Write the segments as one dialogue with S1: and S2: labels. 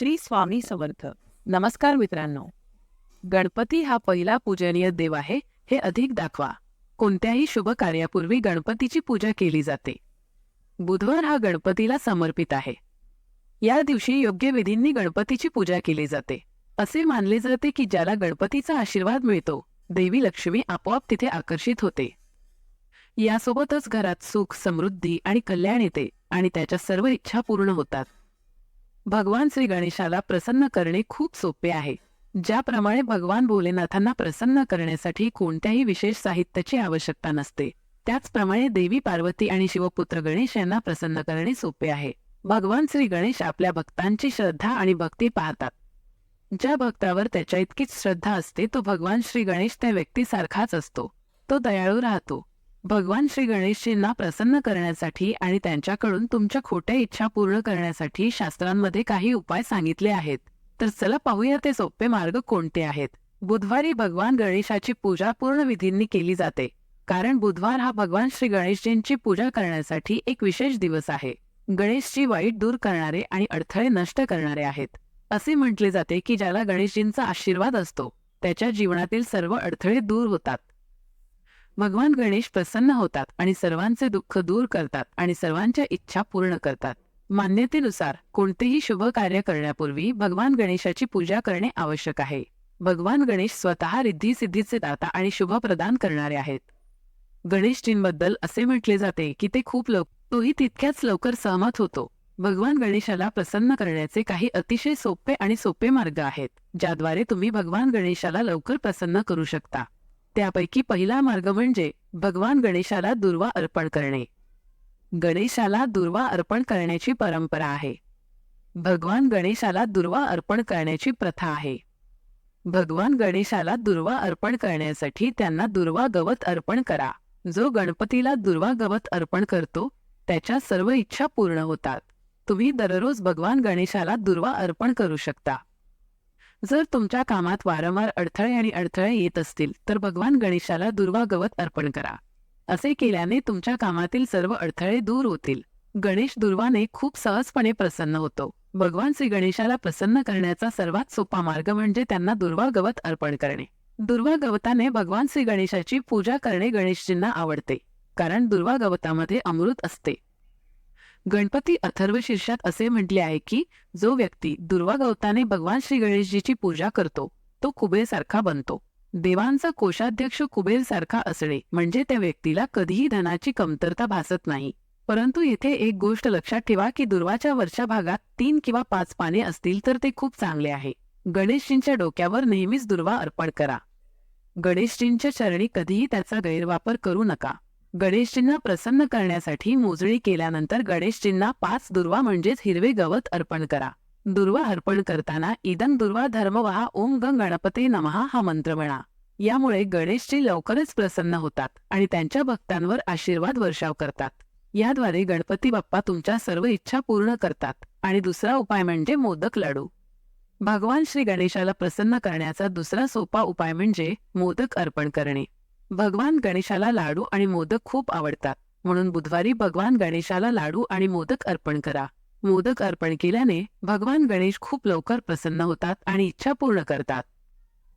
S1: श्री स्वामी समर्थ. नमस्कार मित्रांनो. गणपती हा पहिला पूजनीय देव आहे हे अधिक दाखवा. कोणत्याही शुभ कार्यापूर्वी गणपतीची पूजा केली जाते. बुधवार हा गणपतीला समर्पित आहे. या दिवशी योग्य विधींनी गणपतीची पूजा केली जाते. असे मानले जाते की ज्याला गणपतीचा आशीर्वाद मिळतो देवी लक्ष्मी आपोआप तिथे आकर्षित होते. यासोबतच घरात सुख समृद्धी आणि कल्याण येते आणि त्याच्या सर्व इच्छा पूर्ण होतात. भगवान श्री गणेशाला प्रसन्न करणे खूप सोपे आहे. ज्याप्रमाणे भगवान भोलेनाथांना प्रसन्न करण्यासाठी कोणत्याही विशेष साहित्याची आवश्यकता नसते. त्याचप्रमाणे देवी पार्वती आणि शिवपुत्र गणेश यांना प्रसन्न करणे सोपे आहे. भगवान श्री गणेश आपल्या भक्तांची श्रद्धा आणि भक्ती पाहतात. ज्या भक्तावर त्याच्या इतकीच श्रद्धा असते तो भगवान श्री गणेश त्या व्यक्तीसारखाच असतो. तो दयाळू राहतो. भगवान श्री गणेशजींना प्रसन्न करण्यासाठी आणि त्यांच्याकडून तुमच्या खोट्या इच्छा पूर्ण करण्यासाठी शास्त्रांमध्ये काही उपाय सांगितले आहेत. तर चला पाहूया ते सोपे मार्ग कोणते आहेत. बुधवारी भगवान गणेशाची पूजा पूर्ण विधींनी केली जाते. कारण बुधवार हा भगवान श्री गणेशजींची पूजा करण्यासाठी एक विशेष दिवस आहे. गणेशजी वाईट दूर करणारे आणि अडथळे नष्ट करणारे आहेत. असे म्हटले जाते की ज्याला गणेशजींचा आशीर्वाद असतो त्याच्या जीवनातील सर्व अडथळे दूर होतात. भगवान गणेश प्रसन्न होतात आणि सर्वांचे दुःख दूर करतात आणि सर्वांच्या इच्छा पूर्ण करतात. मान्यतेनुसार कोणतेही शुभ कार्य करण्यापूर्वी भगवान गणेशाची पूजा करणे आवश्यक आहे. भगवान गणेश स्वतः रिद्धी सिद्धीचे दाता आणि शुभ प्रदान करणारे आहेत. गणेशजींबद्दल असे म्हटले जाते की ते खूप लोक तोही तितक्याच लवकर सहमत होतो. भगवान गणेशाला प्रसन्न करण्याचे काही अतिशय सोपे आणि सोपे मार्ग आहेत ज्याद्वारे तुम्ही भगवान गणेशाला लवकर प्रसन्न करू शकता. त्यापैकी पहिला मार्ग म्हणजे भगवान गणेशाला दुर्वा अर्पण करणे. गणेशाला दुर्वा अर्पण करण्याची परंपरा आहे. भगवान गणेशाला दुर्वा अर्पण करण्याची प्रथा आहे. भगवान गणेशाला दुर्वा अर्पण करण्यासाठी त्यांना दुर्वा गवत अर्पण करा. जो गणपतीला दुर्वा गवत अर्पण करतो त्याच्या सर्व इच्छा पूर्ण होतात. तुम्ही दररोज भगवान गणेशाला दुर्वा अर्पण करू शकता. जर तुमच्या कामात वारंवार अडथळे आणि अडथळे येत असतील तर भगवान गणेशाला दुर्वा गवत अर्पण करा. असे केल्याने तुमच्या कामातील सर्व अडथळे दूर होतील. गणेश दुर्वाने खूप सहजपणे प्रसन्न होतो. भगवान श्री गणेशाला प्रसन्न करण्याचा सर्वात सोपा मार्ग म्हणजे त्यांना दुर्वा गवत अर्पण करणे. दुर्वा गवताने भगवान श्री गणेशाची पूजा करणे गणेशजींना आवडते. कारण दुर्वा गवतामध्ये अमृत असते. गणपती अथर्व शीर्षात असे म्हटले आहे की जो व्यक्ती दुर्वा गवताने भगवान श्री गणेशजीची पूजा करतो तो कुबेरसारखा बनतो. देवांचा कोषाध्यक्ष कुबेर सारखा असणे म्हणजे त्या व्यक्तीला कधीही धनाची कमतरता भासत नाही. परंतु येथे एक गोष्ट लक्षात ठेवा की दुर्वाच्या वरच्या भागात तीन किंवा पाच पाने असतील तर ते खूप चांगले आहे. गणेशजींच्या डोक्यावर नेहमीच दुर्वा अर्पण करा. गणेशजींच्या चरणी कधीही त्याचा गैरवापर करू नका. गणेशजींना प्रसन्न करण्यासाठी मोजणी केल्यानंतर गणेशजींना पाच दुर्वा म्हणजेच हिरवे गवत अर्पण करा. दुर्वा अर्पण करताना इदं दुर्वा धर्मवहा ओम गंग गणपते नमहा हा मंत्र म्हणा. यामुळे गणेशजी लवकरच प्रसन्न होतात आणि त्यांच्या भक्तांवर आशीर्वाद वर्षाव करतात. याद्वारे गणपती बाप्पा तुमच्या सर्व इच्छा पूर्ण करतात. आणि दुसरा उपाय म्हणजे मोदक लाडू. भगवान श्री गणेशाला प्रसन्न करण्याचा दुसरा सोपा उपाय म्हणजे मोदक अर्पण करणे. भगवान गणेशाला लाडू आणि मोदक खूप आवडतात. म्हणून बुधवारी भगवान गणेशाला लाडू आणि मोदक अर्पण करा. मोदक अर्पण केल्याने भगवान गणेश खूप लवकर प्रसन्न होतात आणि इच्छा पूर्ण करतात.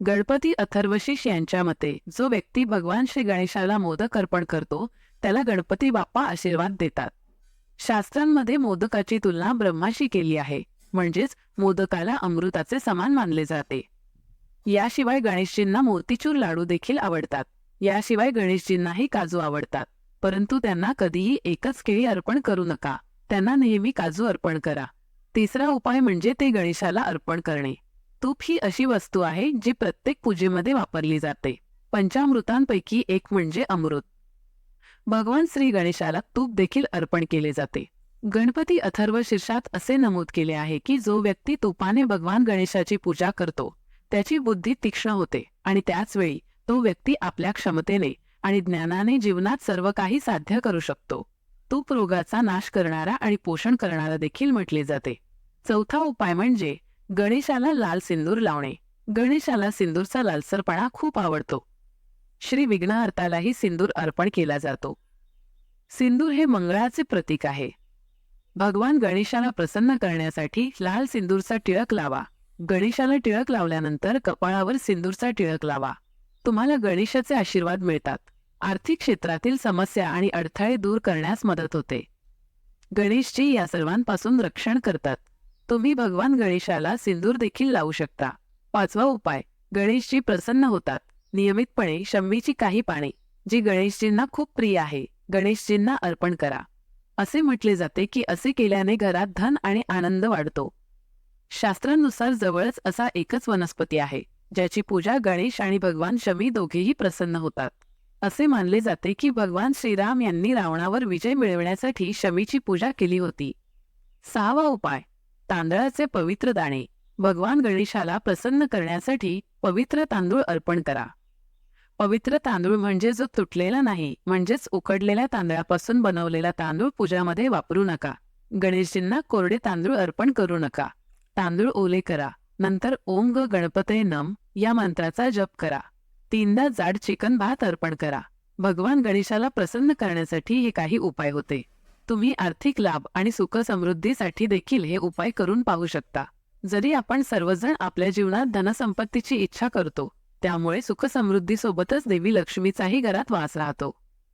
S1: गणपती अथर्वशीष यांच्या मते जो व्यक्ती भगवान श्री गणेशाला मोदक अर्पण करतो त्याला गणपती बाप्पा आशीर्वाद देतात. शास्त्रांमध्ये मोदकाची तुलना ब्रह्माशी केली आहे म्हणजेच मोदकाला अमृताचे समान मानले जाते. याशिवाय गणेशजींना मोतीचूर लाडू देखील आवडतात. याशिवाय गणेशजींनाही काजू आवडतात. परंतु त्यांना कधीही एकच केळी अर्पण करू नका. त्यांना नेहमी काजू अर्पण करा. तिसरा उपाय म्हणजे ते गणेशाला अर्पण करणे. तूप ही अशी वस्तू आहे जी प्रत्येक पूजेमध्ये वापरली जाते. पंचामृतांपैकी एक म्हणजे अमृत. भगवान श्री गणेशाला तूप देखील अर्पण केले जाते. गणपती अथर्व शीर्षात असे नमूद केले आहे की जो व्यक्ती तुपाने भगवान गणेशाची पूजा करतो त्याची बुद्धी तीक्ष्ण होते आणि त्याच वेळी तो व्यक्ती आपल्या क्षमतेने आणि ज्ञानाने जीवनात सर्व काही साध्य करू शकतो. तूप रोगाचा नाश करणारा आणि पोषण करणारा देखील म्हटले जाते. चौथा उपाय म्हणजे गणेशाला लाल सिंदूर लावणे. गणेशाला सिंदूरचा लालसरपणा खूप आवडतो. श्री विघ्नहर्तालाही सिंदूर अर्पण केला जातो. सिंदूर हे मंगळाचे प्रतीक आहे. भगवान गणेशाला प्रसन्न करण्यासाठी लाल सिंदूरचा टिळक लावा. गणेशाला टिळक लावल्यानंतर कपाळावर सिंदूरचा टिळक लावा. तुम्हाला गणेशाचे आशीर्वाद मिळतात. आर्थिक क्षेत्रातील समस्या आणि अडथळे दूर करण्यास मदत होते. गणेशजी या सर्वांपासून रक्षण करतात. तुम्ही भगवान गणेशाला सिंदूर देखील लावू शकता. पाचवा उपाय गणेशजी प्रसन्न होतात. नियमितपणे शम्मीची काही पाने जी गणेशजींना खूप प्रिय आहे गणेशजींना अर्पण करा. असे म्हटले जाते की असे केल्याने घरात धन आणि आनंद वाढतो. शास्त्रानुसार जवळच असा एकच वनस्पती आहे. ज्याची पूजा गणेश आणि भगवान शमी दोघेही प्रसन्न होतात. असे मानले जाते की भगवान श्रीराम यांनी रावणावर विजय मिळवण्यासाठी शमीची पूजा केली होती. सहावा उपाय. तांदळाचे पवित्र दाणे. भगवान गणेशाला प्रसन्न करण्यासाठी पवित्र तांदूळ अर्पण करा. पवित्र तांदूळ म्हणजे जो तुटलेला नाही म्हणजेच उकडलेल्या तांदळापासून बनवलेला तांदूळ पूजामध्ये वापरू नका. गणेशजींना कोरडे तांदूळ अर्पण करू नका. तांदूळ ओले करा. नंतर ओम ग गणपते नम. या मंत्राचा जप करा. तीनदा जाड चिकन भात अर्पण करा. भगवान गणेशाला प्रसन्न करण्यासाठी हे काही उपाय होते. तुम्ही आर्थिक लाभ आणि सुख समृद्धीसाठी देखील हे उपाय करून पाहू शकता. जरी आपण सर्वजण आपल्या जीवनात धनसंपत्तीची इच्छा करतो त्यामुळे सुखसमृद्धीसोबतच देवी लक्ष्मीचाही घरात वास राहतो.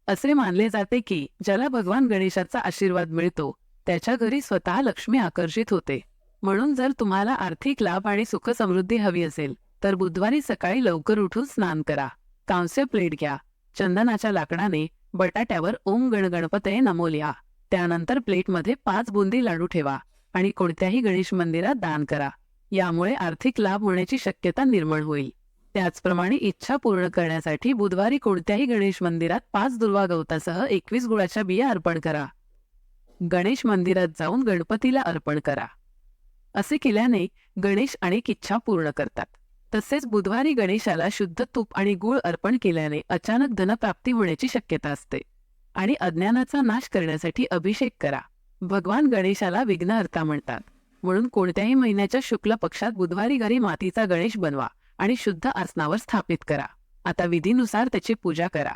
S1: असे मानले जाते की ज्याला भगवान गणेशाचा आशीर्वाद मिळतो त्याच्या घरी स्वतः लक्ष्मी आकर्षित होते. म्हणून जर तुम्हाला आर्थिक लाभ आणि सुखसमृद्धी हवी असेल तर बुधवारी सकाळी लवकर उठून स्नान करा. कांस्य प्लेट घ्या. चंदनाच्या लाकडाने बटाट्यावर ओम गणगणपते नमो लिहा. त्यानंतर प्लेटमध्ये पाच बुंदी लाडू ठेवा आणि कोणत्याही गणेश मंदिरात दान करा. यामुळे आर्थिक लाभ होण्याची शक्यता निर्माण होईल. त्याचप्रमाणे इच्छा पूर्ण करण्यासाठी बुधवारी कोणत्याही गणेश मंदिरात पाच दुर्वा गवतासह एकवीस गुळाच्या बिया अर्पण करा. गणेश मंदिरात जाऊन गणपतीला अर्पण करा. असे केल्याने गणेश अनेक इच्छा पूर्ण करतात. तसेच बुधवारी गणेशाला शुद्ध तूप आणि गुळ अर्पण केल्याने अचानक धनप्राप्ती होण्याची शक्यता असते. आणि अज्ञानाचा नाश करण्यासाठी अभिषेक करा. भगवान गणेशाला विघ्नहर्ता म्हणतात. म्हणून कोणत्याही महिन्याच्या शुक्ल पक्षात बुधवारी घरी मातीचा गणेश बनवा आणि शुद्ध आसनावर स्थापित करा. आता विधीनुसार त्याची पूजा करा.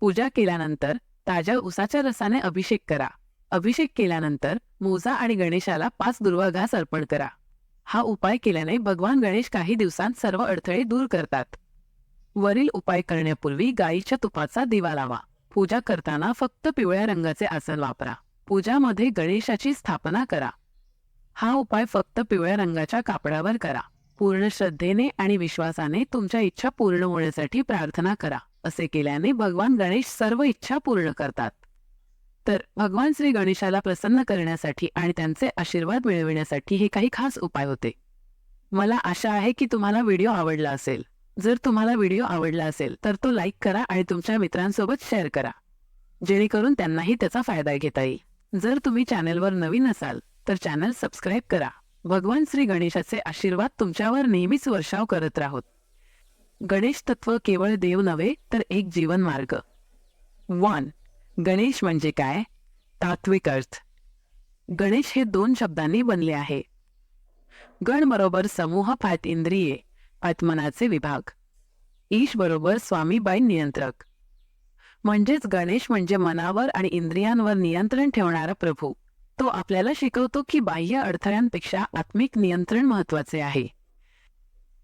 S1: पूजा केल्यानंतर ताज्या उसाच्या रसाने अभिषेक करा. अभिषेक केल्यानंतर मोजा आणि गणेशाला पाच दुर्वा घास अर्पण करा. हा उपाय केल्याने भगवान गणेश काही दिवसांत सर्व अडथळे दूर करतात. वरील उपाय करण्यापूर्वी गायीच्या तुपाचा दिवा लावा. पूजा करताना फक्त पिवळ्या रंगाचे आसन वापरा. पूजामध्ये गणेशाची स्थापना करा. हा उपाय फक्त पिवळ्या रंगाच्या कापडावर करा. पूर्ण श्रद्धेने आणि विश्वासाने तुमच्या इच्छा पूर्ण होण्यासाठी प्रार्थना करा. असे केल्याने भगवान गणेश सर्व इच्छा पूर्ण करतात. तर भगवान श्री गणेशाला प्रसन्न करण्यासाठी आणि त्यांचे आशीर्वाद मिळविण्यासाठी हे काही खास उपाय होते. मला आशा आहे की तुम्हाला व्हिडिओ आवडला असेल. जर तुम्हाला व्हिडिओ आवडला असेल तर तो लाईक करा आणि तुमच्या मित्रांसोबत शेअर करा. जेणेकरून त्यांनाही त्याचा फायदा घेता येईल. जर तुम्ही चॅनलवर नवीन असाल तर चॅनल सबस्क्राईब करा. भगवान श्री गणेशाचे आशीर्वाद तुमच्यावर नेहमीच वर्षाव करत राहोत. गणेश तत्व केवळ देव नव्हे तर एक जीवन मार्ग. वन गणेश म्हणजे काय? तात्विक अर्थ. गणेश हे दोन शब्दांनी बनले आहे. गण बरोबर समूह फात इंद्रिये आत्मनाचे विभाग. ईश बरोबर स्वामीबाई नियंत्रक. म्हणजेच गणेश म्हणजे मनावर आणि इंद्रियांवर नियंत्रण ठेवणारा प्रभू. तो आपल्याला शिकवतो की बाह्य अडथळ्यांपेक्षा आत्मिक नियंत्रण महत्त्वाचे आहे.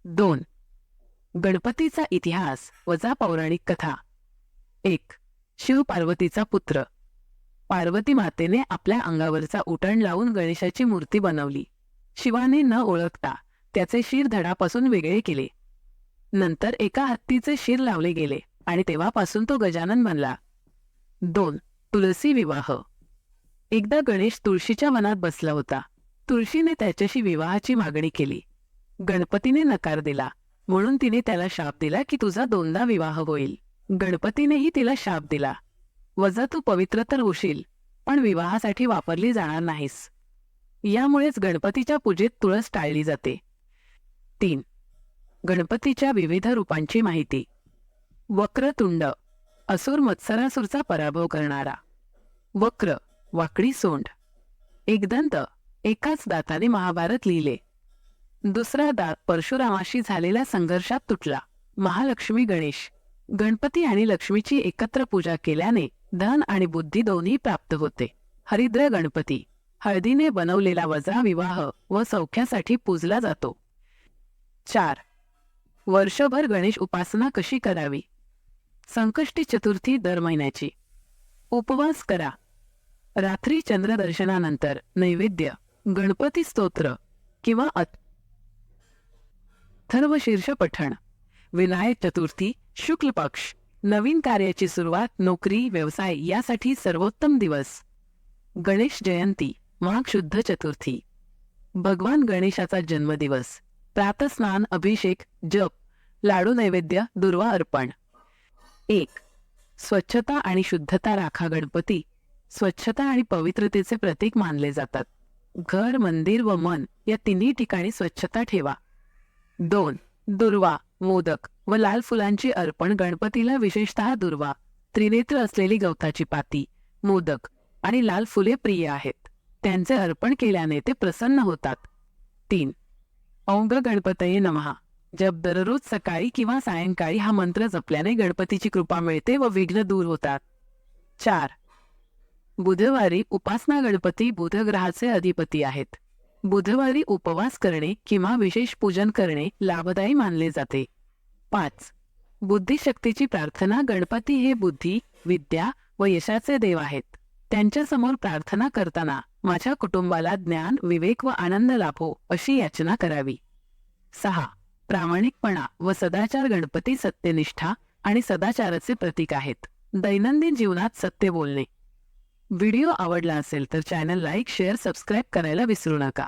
S1: दोन. गणपतीचा इतिहास वजा पौराणिक कथा. एक. शिव पार्वतीचा पुत्र. पार्वती मातेने आपल्या अंगावरचा उटण लावून गणेशाची मूर्ती बनवली. शिवाने न ओळखता त्याचे शिर धडापासून वेगळे केले. नंतर एका हत्तीचे शिर लावले गेले आणि तेव्हापासून तो गजानन बनला. दोन तुलसी विवाह. एकदा गणेश तुळशीच्या वनात बसला होता. तुळशीने त्याच्याशी विवाहाची मागणी केली. गणपतीने नकार दिला. म्हणून तिने त्याला शाप दिला की तुझा दोनदा विवाह होईल. गणपतीनेही तिला शाप दिला. वजा तू पवित्र तर होशील पण विवाहासाठी वापरली जाणार नाहीस. यामुळेच गणपतीच्या पूजेत तुळस टाळली जाते. तीन. गणपतीच्या विविध रूपांची माहिती. वक्रतुंड असुर मत्सरासुरचा पराभव करणारा. वक्र वाकडी सोंड. एकदंत एकाच दाताने महाभारत लिहिले. दुसरा दात परशुरामाशी झालेल्या संघर्षात तुटला. महालक्ष्मी गणेश. गणपती आणि लक्ष्मीची एकत्र पूजा केल्याने धन आणि बुद्धी दोन्ही प्राप्त होते. हरिद्र गणपती. हळदीने बनवलेला वजा विवाह व सौख्यासाठी पूजला जातो. चार. वर्षभर गणेश उपासना कशी करावी? संकष्टी चतुर्थी दर महिन्याची. उपवास करा. रात्री चंद्रदर्शनानंतर नैवेद्य गणपती स्तोत्र किंवा अथर्व शीर्ष पठण. विनायक चतुर्थी शुक्ल पक्ष नवीन कार्याची सुरुवात नोकरी व्यवसाय यासाठी सर्वोत्तम दिवस. गणेश जयंती महाशुद्ध शुद्ध चतुर्थी. भगवान गणेशाचा जन्मदिवस. प्रातस्नान अभिषेक जप लाडू नैवेद्य दुर्वा अर्पण. एक स्वच्छता आणि शुद्धता राखा गणपती. स्वच्छता आणि पवित्रतेचे प्रतीक मानले जातात. घर मंदिर व मन या तिन्ही ठिकाणी स्वच्छता ठेवा. दोन दुर्वा. मोदक व लाल फुलांची अर्पण गणपतीला विशेषतः दुर्वा त्रिनेत्र असलेली गवताची पाती मोदक आणि लाल फुले प्रिय आहेत. त्यांचे अर्पण केल्याने ते प्रसन्न होतात. तीन. औंग गणपतये नमहा जप दररोज सकाळी किंवा सायंकाळी हा मंत्र जपल्याने गणपतीची कृपा मिळते व विघ्न दूर होतात. चार. बुधवारी उपासना गणपती बुधग्रहाचे अधिपती आहेत. बुधवारी उपवास करणे किंवा विशेष पूजन करणे लाभदायी मानले जाते. पाच. बुद्धिशक्तीची प्रार्थना गणपती हे बुद्धी विद्या व यशाचे देव आहेत. त्यांच्यासमोर प्रार्थना करताना माझ्या कुटुंबाला ज्ञान विवेक व आनंद लाभो अशी याचना करावी. सहा. प्रामाणिकपणा व सदाचार गणपती सत्यनिष्ठा आणि सदाचाराचे प्रतीक आहेत. दैनंदिन जीवनात सत्य बोलणे. व्हिडिओ आवडला असेल तर चॅनल लाईक शेअर सबस्क्राईब करायला विसरू नका.